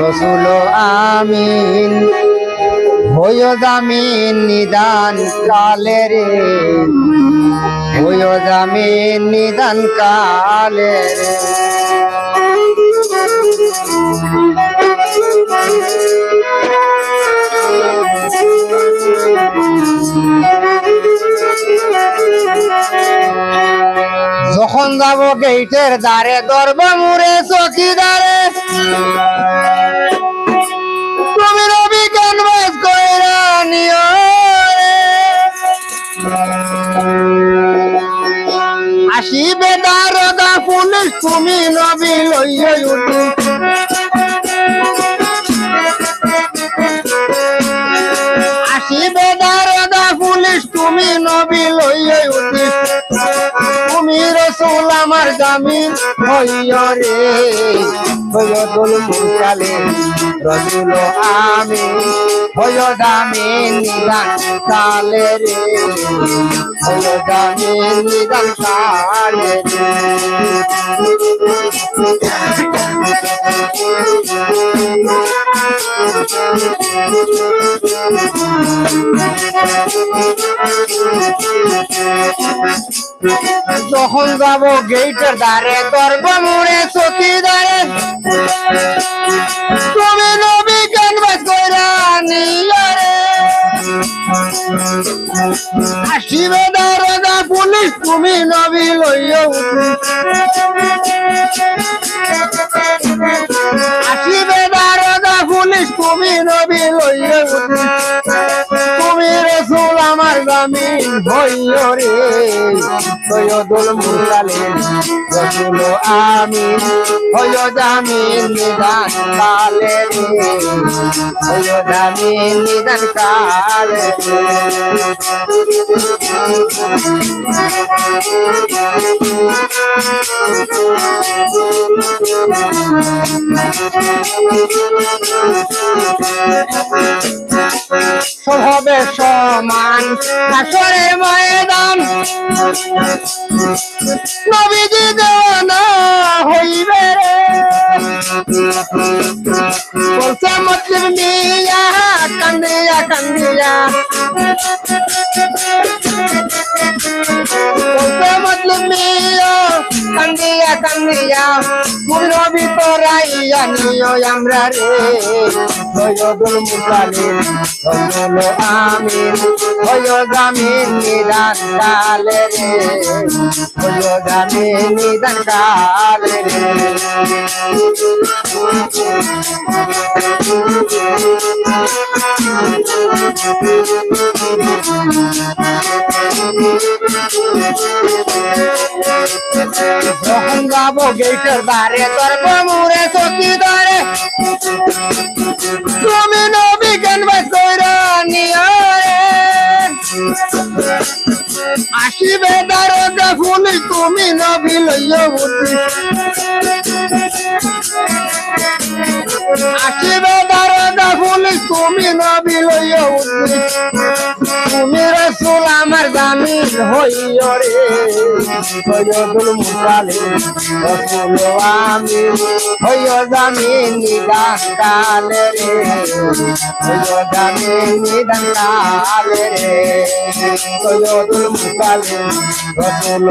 রসুল আমিন। হইয় জামিন নিদান কালে রে। হইয় জামিন নিদান কালে রে। যখন যাব গেটের দ্বারে দরব মুরে চকিদারে তুমি রবি ক্যানভাস কইরা নিও আসিবে দারদা পুলিশ, তুমি নবী লইয়া উঠি। আসিবে দারদা পুলিশ, তুমি নবী লইয়া উঠি। আমার জামিন হইয় রে। হইয়তুল মুরসালে রসুল আমি। হইয় জামিন নিদান কালে রে। হইয় জামিন নিদান কালে রে। যখন যাব গেটের দ্বারে দরব মুড়ে চকিদারে তুমি নবী ক্যানভাস কইরা নিয়ারে আসিবে দারোগা পুলিশ, তুমি নবী উঠি আসিবে দারোগা পুলিশ, তুমি নবী আমার জামিন হইয় রে, সৈয়দুল মুরসালিন রসুল আমি। হইয় জামিন নিদান কালে রে জামিন নিদান কালে সব হবে সমান আসরের ময়দান। নবীজি দেওয়ানা হইবে বলছে মতলব মিয়া কান্দিয়া কান্দিয়া। কান্দিয়া কান্দিয়া মূল্য ভিতরাইয়া নিও আমরা রে। সৈয়দুল মুসালিম রসুল আমিন। হইয় জামিন নিদান কালে রে। হইয় জামিন নিদান কালে রে। যখন যাব গেটের বারে, তোর মুরে চকি ধরে। তুমি নবী ক্যানভাস কইরা নিও রে আসিবে দারোগা পুলিশ তুমি নবী লইয়া আসিবে দারোগা পুলিশ তুমি নবী লইয়া তুমি রসুল আমার জামিন হইয় রে। সৈয়দুল রসুল আমি। হইয় জামিন নিদান কালে রে। হইয় জামিন নিদান কালে রে সৈয়দুল মুসালিম রসুল